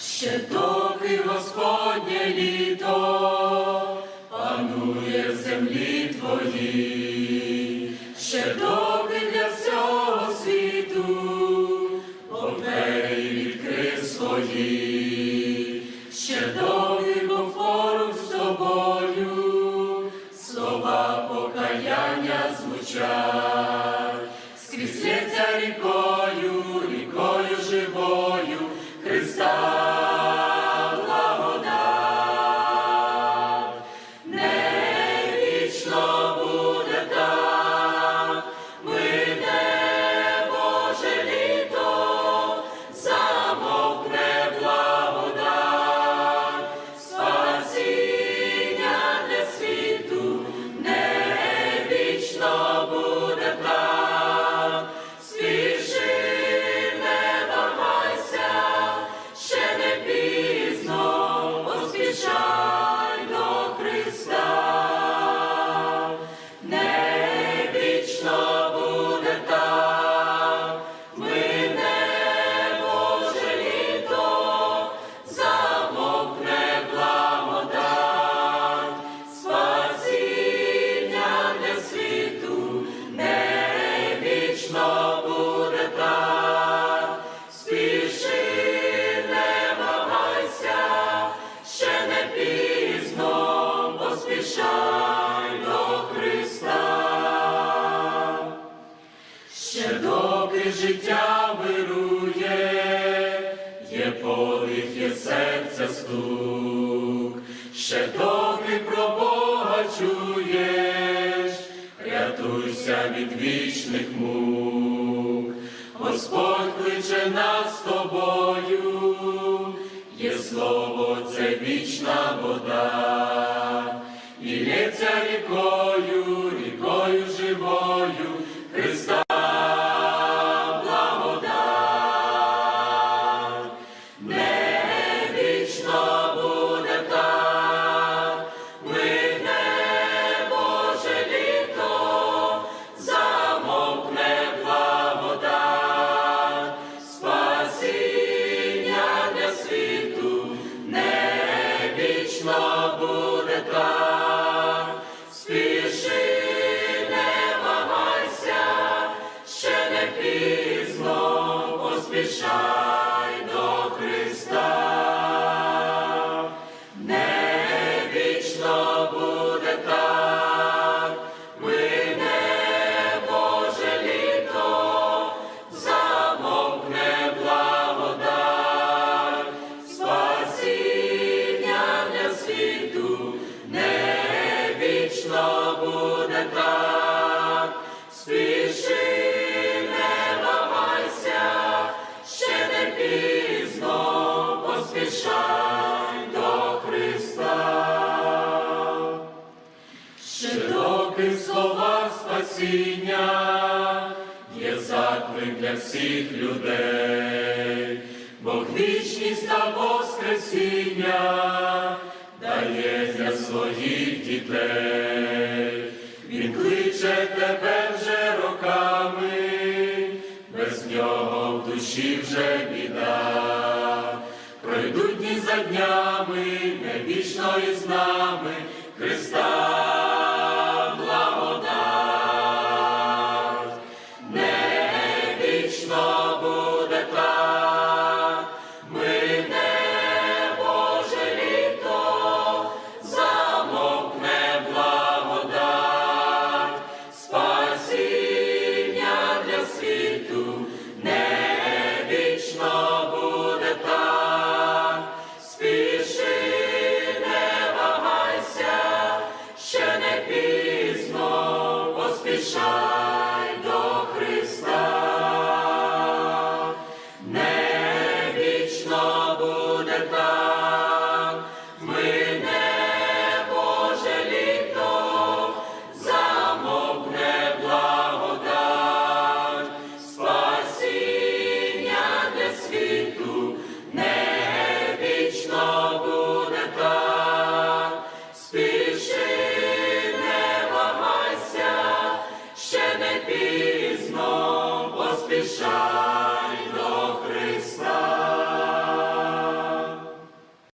ще доки Господнє літо панує в землі твоїй, ще доки поспішай до Христа. Ще доки життя вирує, є подих, є серця стук, ще доки про Бога чуєш, рятуйся від вічних мук, Господь кличе нас з тобою, є слово, це вічна вода, і лється рікою, пізно, поспішай спасіння є заклик для всіх людей, Бог вічність та воскресіння дає для своїх дітей. Він кличе тебе вже роками, без нього в душі вже біда. Пройдуть дні за днями, не вічно із нами Христа Вічна